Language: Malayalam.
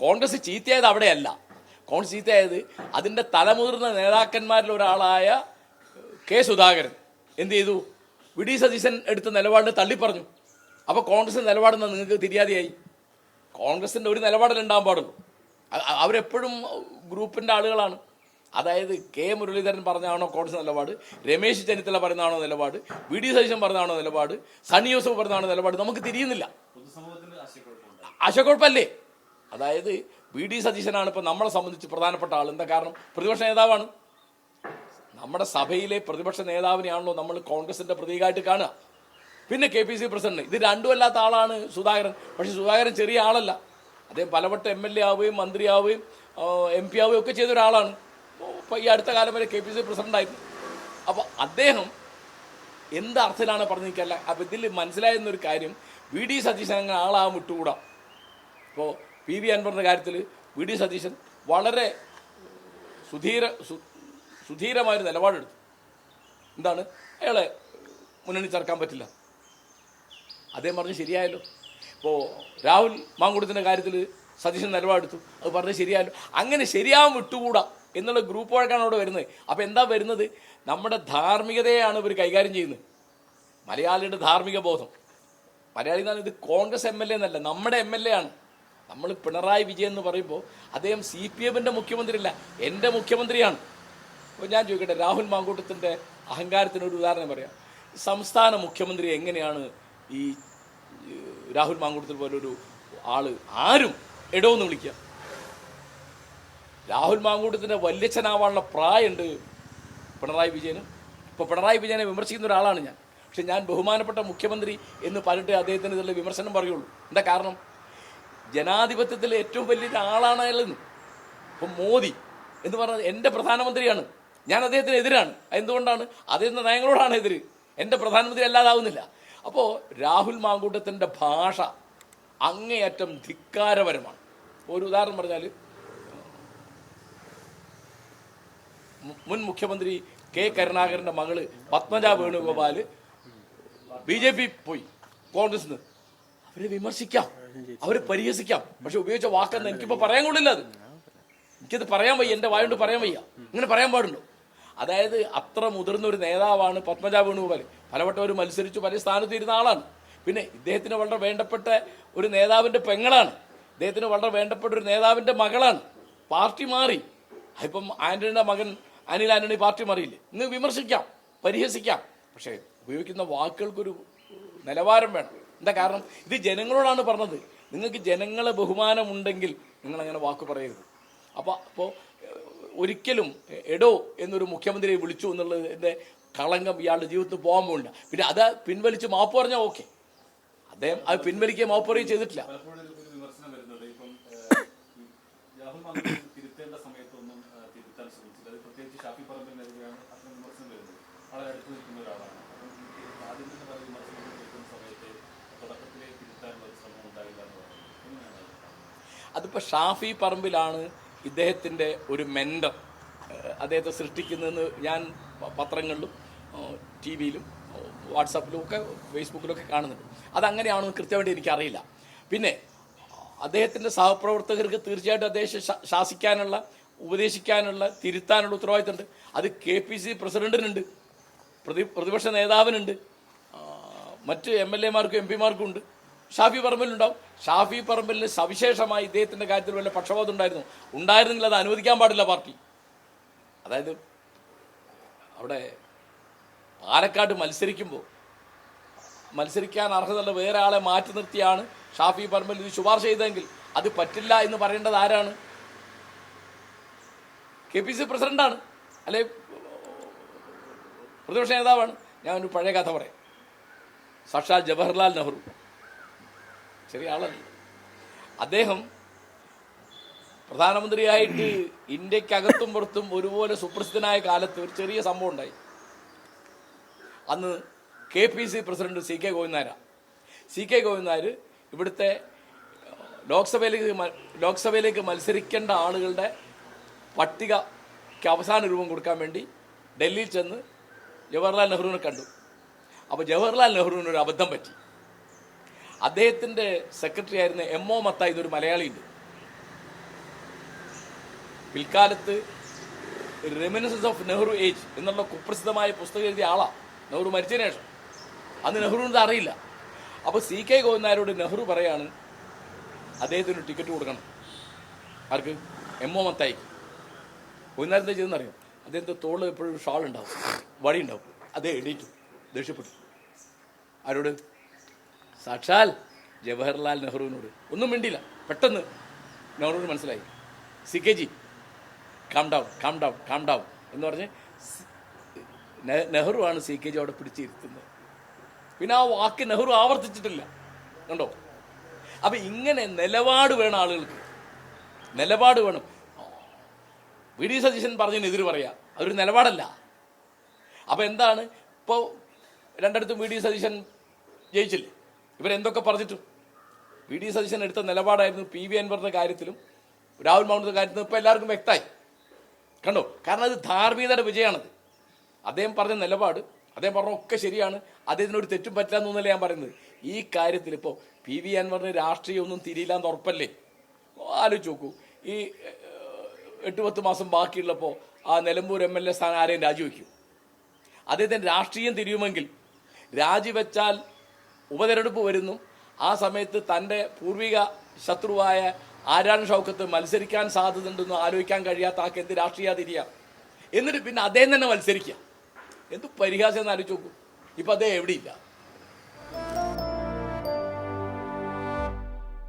കോൺഗ്രസ് ചീത്തയായത് അവിടെയല്ല. കോൺഗ്രസ് ചീത്തയായത് അതിന്റെ തലമുതിർന്ന നേതാക്കന്മാരിൽ ഒരാളായ കെ സുധാകരൻ. എന്ത് ചെയ്തു? വി ഡി സതീശൻ എടുത്ത നിലപാടിനെ തള്ളിപ്പറഞ്ഞു. അപ്പോൾ കോൺഗ്രസിന്റെ നിലപാടെന്ന് നിങ്ങൾക്ക് തിരിയാതെയായി? കോൺഗ്രസിന്റെ ഒരു നിലപാടിൽ ഉണ്ടാകാൻ പാടുള്ളൂ. അവരെപ്പോഴും ഗ്രൂപ്പിന്റെ ആളുകളാണ്. അതായത് കെ മുരളീധരൻ പറഞ്ഞാണോ കോൺഗ്രസ് നിലപാട്? രമേശ് ചെന്നിത്തല പറഞ്ഞാണോ നിലപാട്? വി ഡി സതീശൻ പറഞ്ഞാണോ നിലപാട്? സണ്ണി യൂസഫ് പറഞ്ഞാണോ നിലപാട്? നമുക്ക് തിരിയുന്നില്ല. ആശയക്കുഴപ്പമല്ലേ അതായത് വി ഡി സതീശനാണ് ഇപ്പോൾ നമ്മളെ സംബന്ധിച്ച് പ്രധാനപ്പെട്ട ആൾ. എന്താ കാരണം? പ്രതിപക്ഷ നേതാവാണ്. നമ്മുടെ സഭയിലെ പ്രതിപക്ഷ നേതാവിനെയാണല്ലോ നമ്മൾ കോൺഗ്രസിന്റെ പ്രതീകമായിട്ട് കാണുക. പിന്നെ കെ പി സി പ്രസിഡന്റ്. ഇത് രണ്ടും അല്ലാത്ത ആളാണ് സുധാകരൻ. പക്ഷെ സുധാകരൻ ചെറിയ ആളല്ല. അദ്ദേഹം പലവട്ടം എം എൽ എ ആവുകയും മന്ത്രിയാവുകയും എം പി ആവുകയും ഒക്കെ ചെയ്ത ഒരാളാണ്. ഇപ്പൊ ഈ അടുത്ത കാലം വരെ കെ പി സി പ്രസിഡന്റായിരുന്നു അപ്പോൾ അദ്ദേഹം എന്ത് അർത്ഥത്തിലാണ് പറഞ്ഞു നിൽക്കല്ല അപ്പോൾ ഇതിൽ മനസ്സിലായിരുന്നൊരു കാര്യം വി ഡി സതീശൻ അങ്ങനെ ആളാകാൻ വിട്ടുകൂടാം. ഇപ്പോൾ പി വി അൻവറിന്റെ കാര്യത്തിൽ വി ഡി സതീശൻ വളരെ സുധീര സുധീരമായൊരു നിലപാടെടുത്തു. എന്താണ്? അയാളെ മുന്നണി ചേർക്കാൻ പറ്റില്ല. അദ്ദേഹം പറഞ്ഞ് ശരിയായല്ലോ. ഇപ്പോൾ രാഹുൽ മാങ്കുടത്തിന്റെ കാര്യത്തിൽ സതീശൻ നിലപാടെടുത്തു. അത് പറഞ്ഞ് ശരിയായല്ലോ. അങ്ങനെ ശരിയാവാൻ വിട്ടുകൂടാ എന്നുള്ള ഗ്രൂപ്പ് വഴക്കാണ് അവിടെ വരുന്നത്. അപ്പോൾ എന്താ വരുന്നത്? നമ്മുടെ ധാർമ്മികതയാണ് ഇവർ കൈകാര്യം ചെയ്യുന്നത്. മലയാളിയുടെ ധാർമ്മിക ബോധം. മലയാളി എന്നാണ് ഇത് കോൺഗ്രസ് എം എൽ എ എന്നല്ല നമ്മുടെ എം എൽ എ ആണ്. നമ്മൾ പിണറായി വിജയൻ എന്ന് പറയുമ്പോൾ അദ്ദേഹം സി പി എമ്മിന്റെ മുഖ്യമന്ത്രിയല്ല എന്റെ മുഖ്യമന്ത്രിയാണ്. അപ്പോൾ ഞാൻ ചോദിക്കട്ടെ രാഹുൽ മാങ്കൂട്ടത്തിന്റെ അഹങ്കാരത്തിനൊരു ഉദാഹരണം പറയാം. സംസ്ഥാന മുഖ്യമന്ത്രി എങ്ങനെയാണ് ഈ രാഹുൽ മാങ്കൂട്ടത്തിൽ പോലൊരു ആൾ ആരും എടോന്ന് വിളിക്കുക. രാഹുൽ മാങ്കൂട്ടത്തിന്റെ വല്യച്ഛനാവാനുള്ള പ്രായമുണ്ട് പിണറായി വിജയനും. ഇപ്പോൾ പിണറായി വിജയനെ വിമർശിക്കുന്ന ഒരാളാണ് ഞാൻ. പക്ഷെ ഞാൻ ബഹുമാനപ്പെട്ട മുഖ്യമന്ത്രി എന്ന് പറഞ്ഞിട്ട് അദ്ദേഹത്തിന് ഇതിലുള്ള വിമർശനം പറയുള്ളൂ. എന്താ കാരണം? ജനാധിപത്യത്തിൽ ഏറ്റവും വലിയൊരു ആളാണ് അയാളെന്ന് ഇപ്പം മോദി എന്ന് പറഞ്ഞത് എന്റെ പ്രധാനമന്ത്രിയാണ്. ഞാൻ അദ്ദേഹത്തിന് എതിരാണ് എന്തുകൊണ്ടാണ് അദ്ദേഹത്തിന്റെ നയങ്ങളോടാണ് എതിര്. എന്റെ പ്രധാനമന്ത്രി അല്ലാതാവുന്നില്ല. അപ്പോൾ രാഹുൽ മാങ്കൂട്ടത്തിന്റെ ഭാഷ അങ്ങേയറ്റം ധിക്കാരപരമാണ്. ഒരു ഉദാഹരണം പറഞ്ഞാൽ മുൻ മുഖ്യമന്ത്രി കെ കരുണാകരന്റെ മകൾ Padmaja Venugopal B J P പോയി കോൺഗ്രസിന് അവരെ വിമർശിക്കാം. അവരെ പരിഹസിക്കാം. പക്ഷെ ഉപയോഗിച്ച വാക്കെന്ന് എനിക്കിപ്പോ പറയാൻ കൊള്ളില്ല അത്. എനിക്കത് പറയാൻ വയ്യ എന്റെ വായുണ്ട് പറയാൻ വയ്യ. ഇങ്ങനെ പറയാൻ പാടുണ്ടോ? അതായത് അത്ര മുതിർന്ന ഒരു നേതാവാണ് പത്മജ വേണുഗോപാൽ. പലവട്ടം അവർ മത്സരിച്ചു പല സ്ഥാനത്ത് ഇരുന്ന ആളാണ്. പിന്നെ ഇദ്ദേഹത്തിന് വളരെ വേണ്ടപ്പെട്ട ഒരു നേതാവിന്റെ പെങ്ങളാണ്. ഇദ്ദേഹത്തിന് വളരെ വേണ്ടപ്പെട്ട ഒരു നേതാവിന്റെ മകളാണ്. പാർട്ടി മാറി. ഇപ്പം ആന്റണിയുടെ മകൻ അനിൽ ആന്റണി പാർട്ടി മാറിയില്ലേ? ഇന്ന് വിമർശിക്കാം പരിഹസിക്കാം. പക്ഷേ ഉപയോഗിക്കുന്ന വാക്കുകൾക്കൊരു നിലവാരം വേണം. എന്താ കാരണം? ഇത് ജനങ്ങളോടാണ് പറഞ്ഞത്. നിങ്ങൾക്ക് ജനങ്ങളെ ബഹുമാനമുണ്ടെങ്കിൽ നിങ്ങൾ അങ്ങനെ വാക്ക് പറയരുത്. അപ്പോൾ അപ്പോൾ ഒരിക്കലും എടോ എന്നൊരു മുഖ്യമന്ത്രിയെ വിളിച്ചു എന്നുള്ളതിന്റെ കളങ്കം ഇയാളുടെ ജീവിതത്തിൽ പോകാൻ പോകില്ല പിന്നെ അത് പിൻവലിച്ച് മാപ്പ് പറഞ്ഞാൽ ഓക്കെ. അദ്ദേഹം അത് പിൻവലിക്കുക മാപ്പ് പറയുകയും ചെയ്തിട്ടില്ല. തിരുത്തേണ്ട സമയത്തൊന്നും തിരുത്താൻ ശ്രമിച്ചില്ല. പ്രത്യേകിച്ച് ഷാഫി പറമ്പിനെതിരെയാണ് അത്തരം വിമർശനം വരുന്നത്. വളരെ അടുത്ത് നിൽക്കുന്ന ഒരാളാണ് അപ്പം ഈ ആദ്യം തന്നെ പല വിമർശനങ്ങൾ കേൾക്കുന്ന സമയത്ത് തുടക്കത്തിലേ തിരുത്താനുള്ള ഒരു ശ്രമം ഉണ്ടായില്ല എന്ന് പറയുന്നത് എങ്ങനെയാണ് അത് കാണുന്നത്? അതിപ്പോൾ ഷാഫി പറമ്പിലാണ് ഇദ്ദേഹത്തിന്റെ ഒരു മെൻഡർ അദ്ദേഹത്തെ സൃഷ്ടിക്കുന്നതെന്ന് ഞാൻ പത്രങ്ങളിലും ടി വിയിലും വാട്സാപ്പിലും ഒക്കെ ഫേസ്ബുക്കിലും ഒക്കെ കാണുന്നുണ്ട് അതങ്ങനെയാണെന്ന് കൃത്യമായിട്ട് എനിക്കറിയില്ല. പിന്നെ അദ്ദേഹത്തിന്റെ സഹപ്രവർത്തകർക്ക് തീർച്ചയായിട്ടും അദ്ദേഹം ശാസിക്കാനുള്ള ഉപദേശിക്കാനുള്ള തിരുത്താനുള്ള ഉത്തരവാദിത്തമുണ്ട്. അത് കെ പി സി പ്രസിഡന്റിനുണ്ട് പ്രതി പ്രതിപക്ഷ നേതാവിനുണ്ട് മറ്റ് എം എൽ എമാർക്കും എം പിമാർക്കും ഉണ്ട്. ഷാഫി പറമ്പിലുണ്ടാവും. ഷാഫി പറമ്പിൽ സവിശേഷമായി ഇദ്ദേഹത്തിന്റെ കാര്യത്തിൽ വല്ല പക്ഷപാതം ഉണ്ടായിരുന്നു? ഉണ്ടായിരുന്നെങ്കിൽ അത് അനുവദിക്കാൻ പാടില്ല പാർട്ടി. അതായത് അവിടെ പാലക്കാട് മത്സരിക്കുമ്പോൾ മത്സരിക്കാൻ അർഹതയുള്ള വേറെ ആളെ മാറ്റി നിർത്തിയാണ് ഷാഫി പറമ്പിൽ ഇത് ശുപാർശ ചെയ്തതെങ്കിൽ അത് പറ്റില്ല എന്ന് പറയേണ്ടത് ആരാണ്? കെ പി സി പ്രസിഡന്റാണ്. അല്ലെ പ്രതിപക്ഷ നേതാവാണ്. ഞാനൊരു പഴയ കഥ പറയാം. സാക്ഷാൽ ജവഹർലാൽ നെഹ്റു. ചെറിയ ആളല്ല. അദ്ദേഹം പ്രധാനമന്ത്രിയായിട്ട് ഇന്ത്യക്കകത്തും പുറത്തും ഒരുപോലെ സുപ്രസിദ്ധനായ കാലത്ത് ഒരു ചെറിയ സംഭവം ഉണ്ടായി. അന്ന് K P C president C K ഗോവിന്ദനാരാണ് C K Govindan Nair ഇവിടുത്തെ ലോക്സഭയിലേക്ക് ലോക്സഭയിലേക്ക് മത്സരിക്കേണ്ട ആളുകളുടെ പട്ടികയ്ക്ക് അവസാന രൂപം കൊടുക്കാൻ വേണ്ടി ഡൽഹിയിൽ ചെന്ന് ജവഹർലാൽ നെഹ്റുവിനെ കണ്ടു. അപ്പോൾ ജവഹർലാൽ നെഹ്റുവിനൊരു അബദ്ധം പറ്റി. അദ്ദേഹത്തിന്റെ സെക്രട്ടറി ആയിരുന്ന എം ഒ മത്തായി ഇതൊരു മലയാളിയുണ്ട്. പിൽക്കാലത്ത് റെമിനസൻസ് ഓഫ് നെഹ്റു ഏജ് എന്നുള്ള കുപ്രസിദ്ധമായ പുസ്തകം എഴുതിയ ആളാ. നെഹ്റു മരിച്ചതിന് ശേഷം. അന്ന് നെഹ്റുവിനത് അറിയില്ല. അപ്പോൾ സി കെ ഗോവിന്ദനാരോട് നെഹ്റു പറയാണ് അദ്ദേഹത്തിന് ടിക്കറ്റ് കൊടുക്കണം. ആർക്ക്? M O മത്തായിക്ക്. ഗോവിന്ദനാരൻ എന്താ ചെയ്തെന്നറിയാം അദ്ദേഹത്തെ തോളിൽ എപ്പോഴും ഷാൾ ഉണ്ടാവും. വടി ഉണ്ടാവും. അദ്ദേഹം എണീറ്റു. ദേഷ്യപ്പെട്ടു. ആരോട്? സാക്ഷാൽ ജവഹർലാൽ നെഹ്റുവിനോട്. ഒന്നും മിണ്ടില്ല പെട്ടെന്ന് നെഹ്റുവിന് മനസ്സിലായി. C K G calm down calm down calm down എന്ന് പറഞ്ഞ് ആണ് സി കെ ജി അവിടെ പിടിച്ചിരുത്തുന്നത്. പിന്നെ ആ വാക്ക് നെഹ്റു ആവർത്തിച്ചിട്ടില്ല. കണ്ടോ? അപ്പം ഇങ്ങനെ നിലപാട് വേണം ആളുകൾക്ക്. നിലപാട് വേണം. വി ഡി സതീശൻ പറഞ്ഞതിന് എതിര് പറയാ. അതൊരു നിലപാടല്ല. അപ്പോൾ എന്താണ്? ഇപ്പോൾ രണ്ടിടത്തും വി ഡി സതീശൻ ജയിച്ചില്ലേ? ഇവരെന്തൊക്കെ പറഞ്ഞിട്ടും? വി ഡി സതീശൻ എടുത്ത നിലപാടായിരുന്നു പി വി അൻവറിന്റെ കാര്യത്തിലും രാഹുൽ മാവുന്റെ കാര്യത്തിലും ഇപ്പൊ എല്ലാവർക്കും വ്യക്തമായി. കണ്ടോ? കാരണം അത് ധാർമ്മികതയുടെ വിജയമാണത്. അദ്ദേഹം പറഞ്ഞ നിലപാട് അദ്ദേഹം പറഞ്ഞ ഒക്കെ ശരിയാണ്. അദ്ദേഹത്തിനൊരു തെറ്റും പറ്റില്ല എന്നൊന്നല്ല ഞാൻ പറയുന്നത്. ഈ കാര്യത്തിൽ ഇപ്പോൾ പി വി അൻവറിന് രാഷ്ട്രീയമൊന്നും തിരിയില്ല എന്ന് ഉറപ്പല്ലേ? ആലോചിച്ച് നോക്കൂ. ഈ എട്ട് പത്ത് മാസം ബാക്കിയുള്ളപ്പോൾ ആ നിലമ്പൂർ എം എൽ എ സ്ഥാനം ആരെയും രാജിവെക്കും? അദ്ദേഹത്തിന് രാഷ്ട്രീയം തിരിയുമെങ്കിൽ രാജിവെച്ചാൽ ഉപതെരഞ്ഞെടുപ്പ് വരുന്നു. ആ സമയത്ത് തന്റെ പൂർവിക ശത്രുവായ ആരാൻ ഷൗക്കത്ത് മത്സരിക്കാൻ സാധ്യതയുണ്ടെന്ന് ആലോചിക്കാൻ കഴിയാത്ത ആൾക്ക് എന്ത് രാഷ്ട്രീയ തിരിയാം എന്നിട്ട് പിന്നെ അദ്ദേഹം തന്നെ മത്സരിക്കുക. എന്ത് പരിഹാസം എന്ന് ആലോചിച്ച് നോക്കൂ. ഇപ്പം അദ്ദേഹം എവിടെയില്ല.